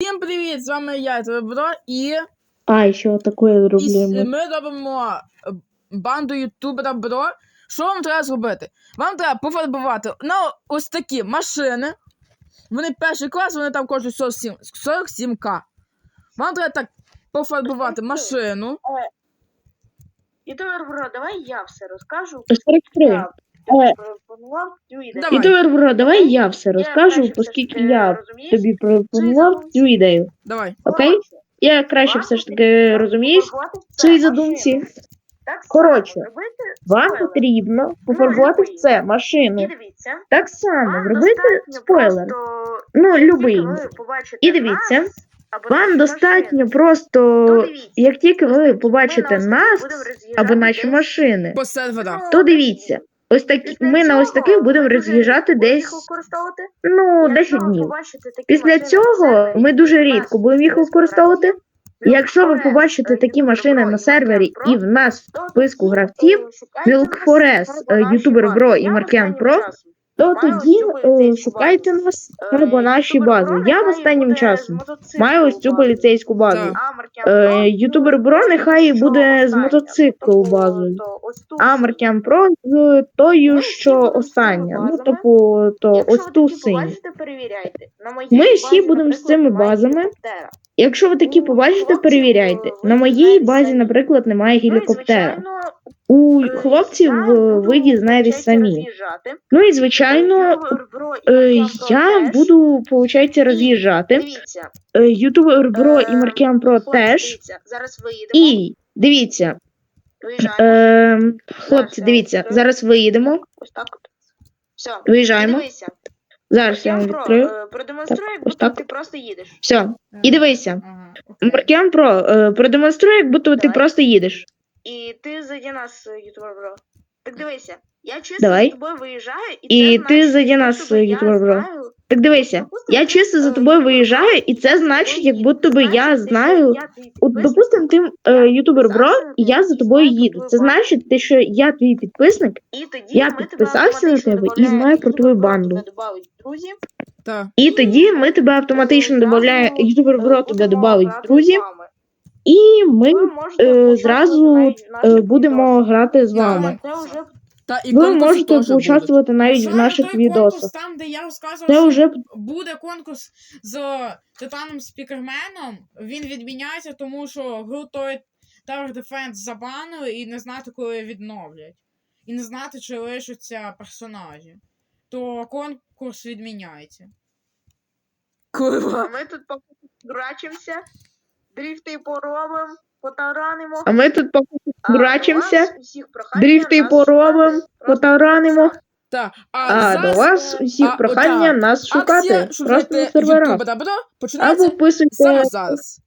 Всім привіт! З вами я, Твебро, і А, еще вот такое і ми робимо е, банду ютубера Бро. Що вам треба зробити? Вам треба пофарбувати на ось такі машини. Вони перший клас, вони там коштують 47, 47к. Вам треба так пофарбувати машину. Ютубер Бро, давай я все розкажу. 43. Пропонував цю ідею. Давай. Ютубер Бро, давай я все розкажу, оскільки я тобі пропонував цю ідею. Давай. Окей? Я краще все ж таки розуміюсь в цій задумці. Коротше, Вам потрібно пофарбувати любий. це машину. дивіться, Так само зробити спойлер. Ну, любий. І дивіться, або Вам достатньо просто, дивіться, як тільки ви побачите нас або наші машини. Ну, то дивіться. Ось такі після ми на ось таких будемо роз'їжджати десь використовувати. ну Якщо 10 днів. Після машини цього ми дуже рідко будемо їх використовувати. Якщо ви побачите такі машини на сервері і в нас в списку гравців Milk Forest, е, Ютубер. Бро і Маркіан Про, то маю тоді е, шукайте нас Е, або наші бази. Я останнім часом маю ось цю поліцейську базу. Е, ну, Ютубер Бро нехай буде з Тобто, базою. А всю. Про з тою, що з цими остання. Ну, типу, то ось ту синю. Ми всі будемо з цими базами. Якщо ви такі побачите, перевіряйте. е, На моїй базі, наприклад, немає Ну гелікоптера. У е, хлопців я е, ви дізнаєтесь самі. Ну і звичайно, і е, я буду, виходить, роз'їжджати. Е, Ютубер Бро і Маркіан Про теж. Зараз виїдемо. І дивіться, хлопці, дивіться, зараз виїдемо, Ось так. Виїжджаємо. Зараз я вам відкрию. продемонструє, як будто ти просто їдеш. Все. І дивися. Маркіан Про, продемонструй, як будто ти просто їдеш. І ти заді нас, е, ютубер Бро. Так дивися, я чисто Давай. з тобою виїжджаю, і, І це ти значить, заді нас, я ютубер Бро. знаю, Так дивися, Допустим, я ти, чисто за е, тобою виїжджаю, і це значить, як будто би я знаю. От, допустим, ти е, ютубер Бро, і я за тобою їду. Це значить, те, що я твій підписник, І тоді Я ми тебе підписався на автоматично тебе і знаю про ютубер твою Бро банду. тебе добавить в друзі. Так. і тоді ми тебе автоматично Е, додаємо, ютубер е, Бро тебе будемо в друзі, з вами. І ми Ви можете е, поучаствувати зразу е, наших будемо грати з вами. Це вже Та, і Ви конкурси можете теж будуть. поучаствувати навіть в Знаю наших той конкурс, відосах. Там, де я розказував, Це що вже буде конкурс з Титаном Спікерменом. Він відміняється, тому що гру той Tower Defense забанили і не знати, коли відновлять. І не знати, чи лишаться персонажі. То конкурс відміняється. А ми тут поки дурачимося, дріфти поробимо, потаранимо. а ми тут поки дурачимося, дріфти поробимо, потаранимо. Та, а, А зараз до вас а, усіх прохання ота нас шукати Акція, просто на серверах. Або писуйте... саме зараз.